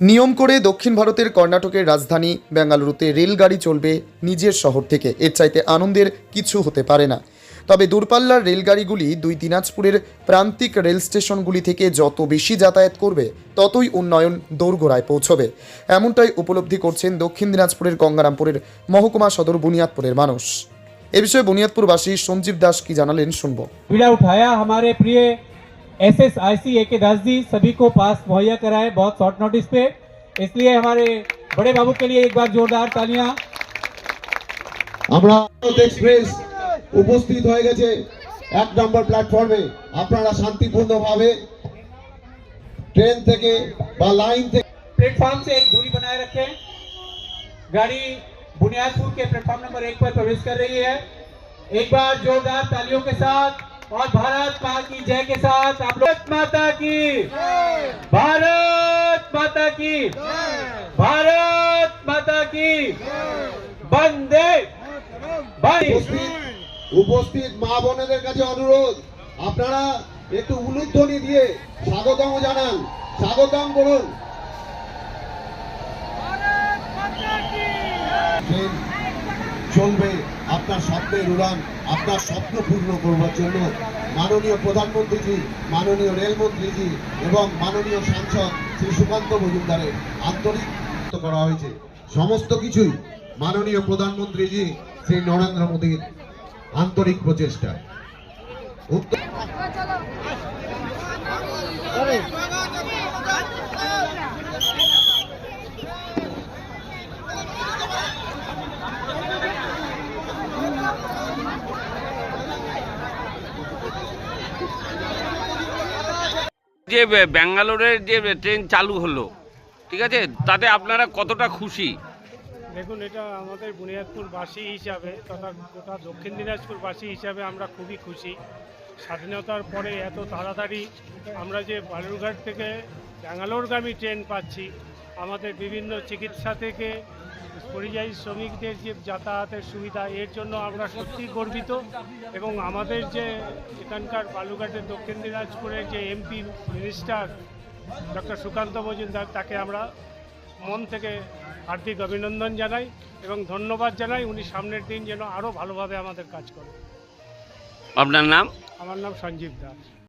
নিয়ম করে দক্ষিণ ভারতের কর্ণাটকের রাজধানী বেঙ্গালুরুতে রেলগাড়ি চলবে নিজের শহর থেকে। এর চাইতে আনন্দের কিছু হতে পারে না। তবে দূরপাল্লার রেলগাড়িগুলি দুই দিনাজপুরের প্রান্তিক রেল স্টেশনগুলি থেকে যত বেশি যাতায়াত করবে, ততই উন্নয়ন দোরগোড়ায় পৌঁছবে। এমনটাই উপলব্ধি করছেন দক্ষিণ দিনাজপুরের গঙ্গারামপুরের মহকুমা সদর বুনিয়াদপুরের মানুষ। এ বিষয়ে বুনিয়াদপুরবাসী সঞ্জীব দাস কি জানালেন শুনব। ভিড়া উঠায়া আমারে প্রিয় एस एस आई सी ए के दास जी सभी को पास मुहैया कराए बहुत शॉर्ट नोटिस पे इसलिए हमारे बड़े बाबू के लिए एक बार जोरदार तालियां আমরা ভারত এক্সপ্রেস উপস্থিত হয়ে গেছে এক নম্বর প্ল্যাটফর্মে আপনারা শান্তিপূর্ণভাবে ট্রেন থেকে বা লাইন থেকে प्लेटफॉर्म से एक दूरी बनाए रखें गाड़ी बुनियादपुर के प्लेटफॉर्म नंबर एक पर प्रवेश कर रही है एक बार जोरदार तालियों के साथ और भारत माँ की जय के साथ आप लोग भारत माता की भारत माता की भारत माता की बंदे बंदे উপস্থিত উপস্থিত মা বোনেদের কাছে অনুরোধ আপনারা একটু উলুধ্বনি দিয়ে স্বাগতম জানান স্বাগতম করুন ট্রেন চলবে। আপনার স্বপ্নের উড়ান, আপনার স্বপ্ন পূর্ণ করবার জন্য মাননীয় প্রধানমন্ত্রীজি, মাননীয় রেলমন্ত্রীজি এবং মাননীয় সাংসদ শ্রী সুকান্ত মজুমদারের আন্তরিক করা হয়েছে। সমস্ত কিছুই মাননীয় প্রধানমন্ত্রীজি শ্রী নরেন্দ্র মোদীর আন্তরিক প্রচেষ্টা যে ব্যাঙ্গালোরের যে ট্রেন চালু হলো, ঠিক আছে? তাতে আপনারা কতটা খুশি? দেখুন, এটা আমাদের বুনিয়াদপুরবাসী হিসাবে তথা গোটা দক্ষিণ দিনাজপুরবাসী হিসাবে আমরা খুবই খুশি। স্বাধীনতার পরে এত তাড়াতাড়ি আমরা যে বালুরঘাট থেকে ব্যাঙ্গালোরগামী ট্রেন পাচ্ছি, আমাদের বিভিন্ন চিকিৎসা থেকে পরিযায়ী শ্রমিকদের যে যাতায়াতের সুবিধা এর জন্য আমরা সত্যি গর্বিত এবং আমাদের যে এখানকার বালুঘাটের দক্ষিণ দিনাজপুরের যে MP minister doctor Sukanta Majumdar তাকে আমরা মন থেকে হার্দিক অভিনন্দন জানাই এবং ধন্যবাদ জানাই। উনি সামনের দিন যেন আরও ভালোভাবে আমাদের কাজ করেন। আপনার নাম? আমার নাম সঞ্জীব দাস।